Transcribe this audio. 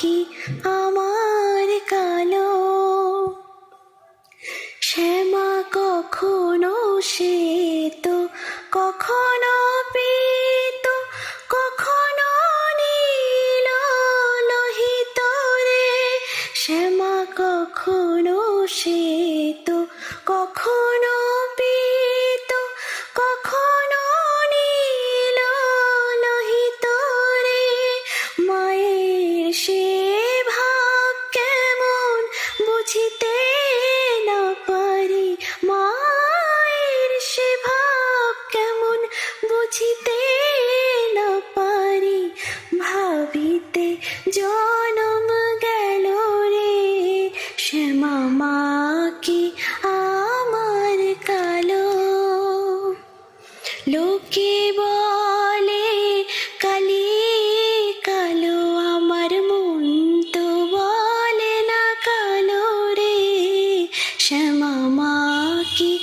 কি আমার কালো। শ্যামা কখনো সে তো কখনো পেত কখনো নীল লোহিত রে। শ্যামা কখনো সে বুঝতে না পারি। মায়ের সে ভাব কেমন বুঝিতে না পারি। ভাবিতে জনম গেল রে। সে মামা কি আমার কালো? লোকে বা की